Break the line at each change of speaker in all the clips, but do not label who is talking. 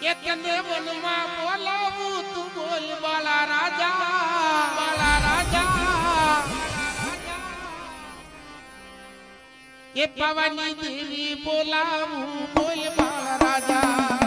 એ તને વનમાં બોલાવું તું બોલ બાલા રાજા બાલા રાજા. એ પવાની દેવી બોલાવું, બોલ, બાલા રાજા.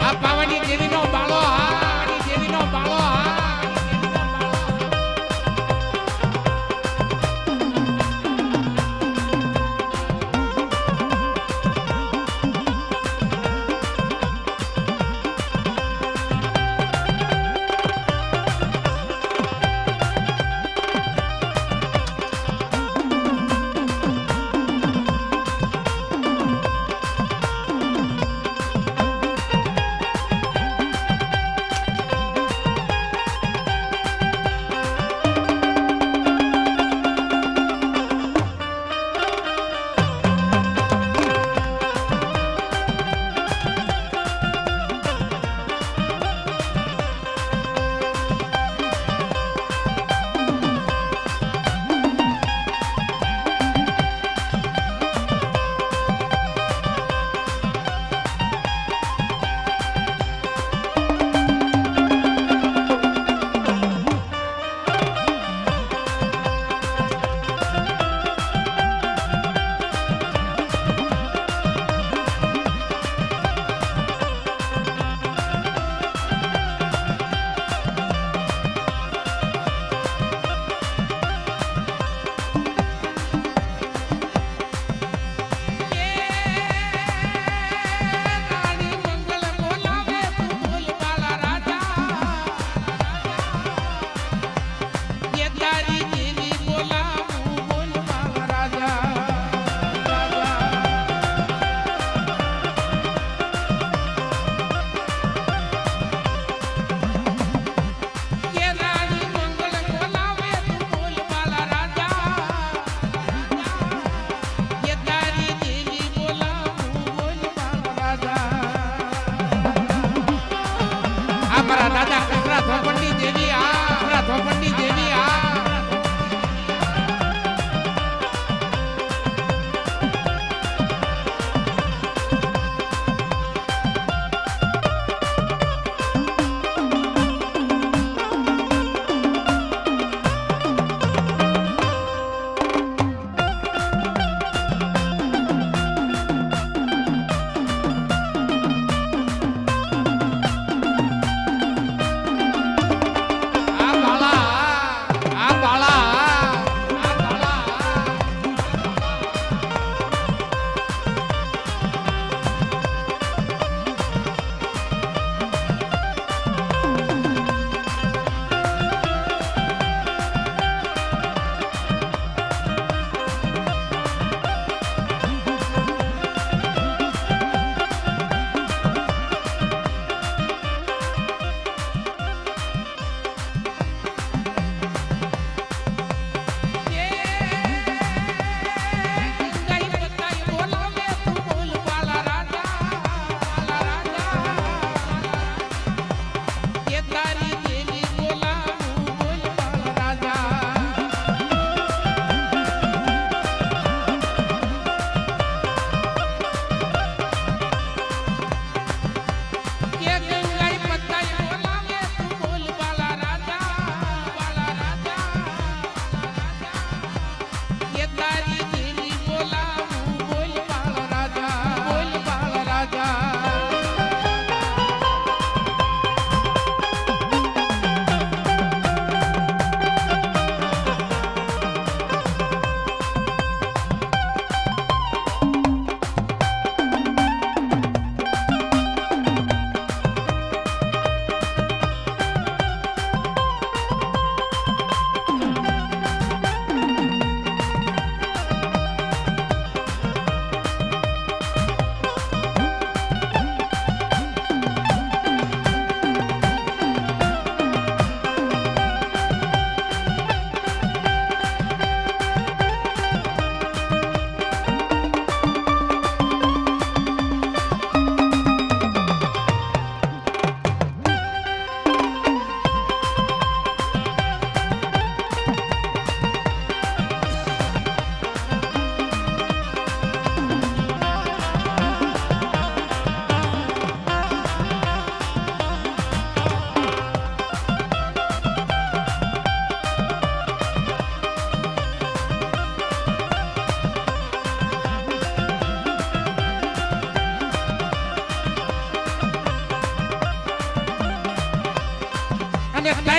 આ પાવાની દેવીનો બાળો હા પાવાની દેવીનો બાળો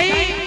नहीं